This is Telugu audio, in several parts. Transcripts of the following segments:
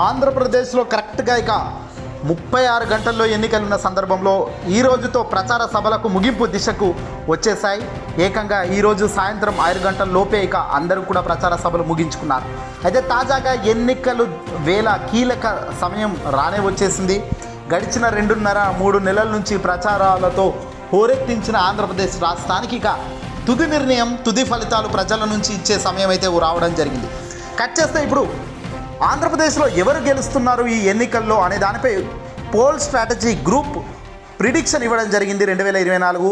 ఆంధ్రప్రదేశ్లో కరెక్ట్గా ఇక ముప్పై ఆరు గంటల్లో ఎన్నికలున్న సందర్భంలో ఈ రోజుతో ప్రచార సభలకు ముగింపు దిశకు వచ్చేసాయి ఏకంగా ఈరోజు సాయంత్రం ఆరు గంటల లోపే ఇక అందరూ కూడా ప్రచార సభలు ముగించుకున్నారు. అయితే తాజాగా ఎన్నికలు వేల కీలక సమయం రానే వచ్చేసింది. గడిచిన రెండున్నర మూడు నెలల నుంచి ప్రచారాలతో హోరెత్తించిన ఆంధ్రప్రదేశ్ రాష్ట్రానికి ఇక తుది నిర్ణయం తుది ఫలితాలు ప్రజల నుంచి ఇచ్చే సమయం అయితే రావడం జరిగింది. కట్ చేస్తే ఇప్పుడు ఆంధ్రప్రదేశ్లో ఎవరు గెలుస్తున్నారు ఈ ఎన్నికల్లో అనే దానిపై పోల్ స్ట్రాటజీ గ్రూప్ ప్రిడిక్షన్ ఇవ్వడం జరిగింది రెండు వేల ఇరవై నాలుగు.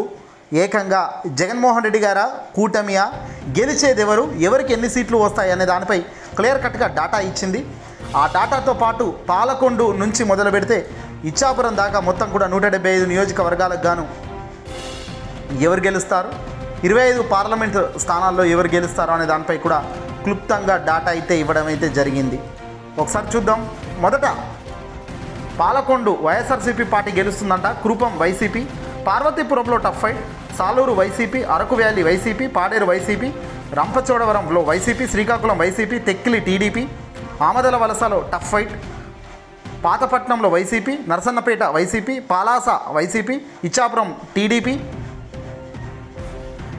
ఏకంగా జగన్మోహన్ రెడ్డి గారా కూటమియా? గెలిచేది ఎవరు ఎవరికి ఎన్ని సీట్లు వస్తాయి అనే దానిపై క్లియర్ కట్గా డాటా ఇచ్చింది. ఆ డాటాతో పాటు పాలకొండు నుంచి మొదలు పెడితే ఇచ్చాపురం దాకా మొత్తం కూడా నూట డెబ్బై ఐదు నియోజకవర్గాలకు గాను ఎవరు గెలుస్తారు? ఇరవై ఐదు పార్లమెంట్ స్థానాల్లో ఎవరు గెలుస్తారు అనే దానిపై కూడా క్లుప్తంగా డాటా అయితే ఇవ్వడం అయితే జరిగింది. ఒకసారి చూద్దాం. మొదట పాలకొండు వైఎస్ఆర్సీపీ పార్టీ గెలుస్తుందంట. కృపం YCP పార్వతీపురంలో tough fight Salur YCP Araku valley YCP Paderu YCP రంపచోడవరంలో YCP Srikakulam YCP Tekkali TDP ఆమదల వలసలో tough fight పాతపట్నంలో YCP Narasannapeta YCP Palasa YCP Ichchapuram TDP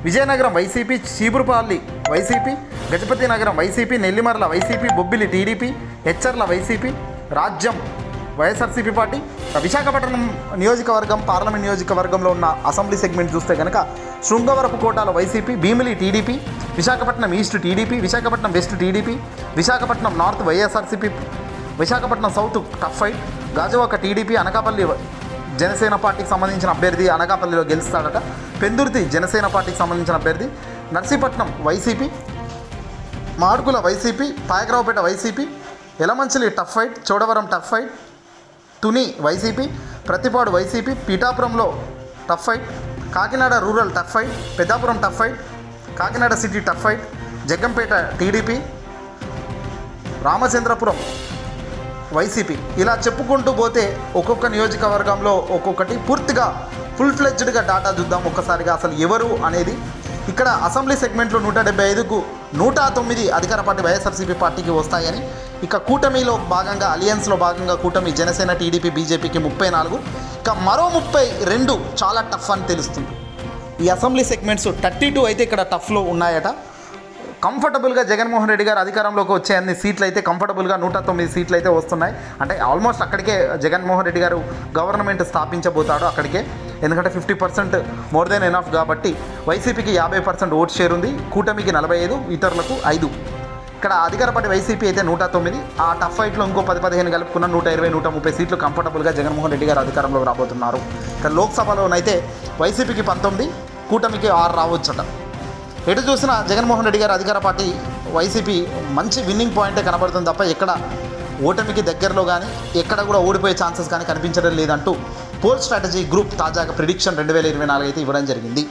Vizianagaram YCP Cheepurupalli YCP Gajapathinagaram YCP Nellimarla YCP Bobbili TDP Etcherla YCP Rajam YSRCP party Visakhapatnam నియోజకవర్గం పార్లమెంట్ నియోజకవర్గంలో ఉన్న అసెంబ్లీ సెగ్మెంట్ చూస్తే కనుక Srungavarapu కోటాల YCP Bheemili TDP Visakhapatnam east TDP Visakhapatnam west TDP Visakhapatnam north YSRCP Visakhapatnam south tough fight Gajuwaka TDP Anakapalli Janasena పార్టీకి సంబంధించిన అభ్యర్థి అనకాపల్లిలో గెలుస్తాడట. పెందుర్తి జనసేన పార్టీకి సంబంధించిన అభ్యర్థి Narsipatnam YCP మార్గుల YCP Payakaraopeta YCP Elamanchili tough fight Chodavaram tough fight Tuni YCP Prathipadu YCP పీఠాపురంలో tough fight Kakinada rural tough fight Peddapuram tough fight Kakinada city tough fight Jaggampeta TDP Ramachandrapuram YCP. ఇలా చెప్పుకుంటూ పోతే ఒక్కొక్క నియోజకవర్గంలో ఒక్కొక్కటి పూర్తిగా ఫుల్ ఫ్లెడ్జ్డ్గా డాటా చూద్దాం ఒక్కసారిగా అసలు ఎవరు అనేది. ఇక్కడ అసెంబ్లీ సెగ్మెంట్లో నూట డెబ్బై ఐదుకు నూట తొమ్మిది అధికార పార్టీ వైఎస్ఆర్సీపీ పార్టీకి వస్తాయని. ఇక కూటమిలో భాగంగా అలియన్స్లో భాగంగా కూటమి జనసేన టీడీపీ బీజేపీకి ముప్పై నాలుగు. ఇక మరో ముప్పై రెండు చాలా టఫ్ అని తెలుస్తుంది. ఈ అసెంబ్లీ సెగ్మెంట్స్ థర్టీ టూ అయితే ఇక్కడ టఫ్లో ఉన్నాయట. కంఫర్టబుల్గా జగన్మోహన్ రెడ్డి గారు అధికారంలోకి వచ్చే అన్ని సీట్లు అయితే కంఫర్టబుల్గా నూట తొమ్మిది సీట్లు అయితే వస్తున్నాయి. అంటే ఆల్మోస్ట్ అక్కడికే జగన్మోహన్ రెడ్డి గారు గవర్నమెంట్ స్థాపించబోతాడు అక్కడికే. ఎందుకంటే fifty percent more than enough కాబట్టి వైసీపీకి యాభై పర్సెంట్ ఓట్ షేర్ ఉంది కూటమికి నలభై ఐదు ఇతరులకు ఐదు. ఇక్కడ అధికార పార్టీ వైసీపీ అయితే నూట తొమ్మిది ఆ టఫ్ ఫైట్లో ఇంకో పది పదిహేను కలుపుకున్న నూట ఇరవై నూట ముప్పై సీట్లు కంఫర్టబుల్గా జగన్మోహన్ రెడ్డి గారు అధికారంలో రాబోతున్నారు. ఇక్కడ లోక్సభలోనైతే వైసీపీకి పంతొమ్మిది కూటమికి ఆరు రావచ్చట. ఎటు చూసినా జగన్మోహన్ రెడ్డి గారు అధికార పార్టీ వైసీపీ మంచి విన్నింగ్ పాయింటే కనబడుతుంది తప్ప ఎక్కడ ఓటమికి దగ్గరలో కానీ ఎక్కడ కూడా ఓడిపోయే ఛాన్సెస్ కానీ కనిపించడం లేదంటూ పోల్ స్ట్రాటజీ గ్రూప్ తాజాగా ప్రిడిక్షన్ రెండు వేల ఇరవై నాలుగు అయితే ఇవ్వడం జరిగింది.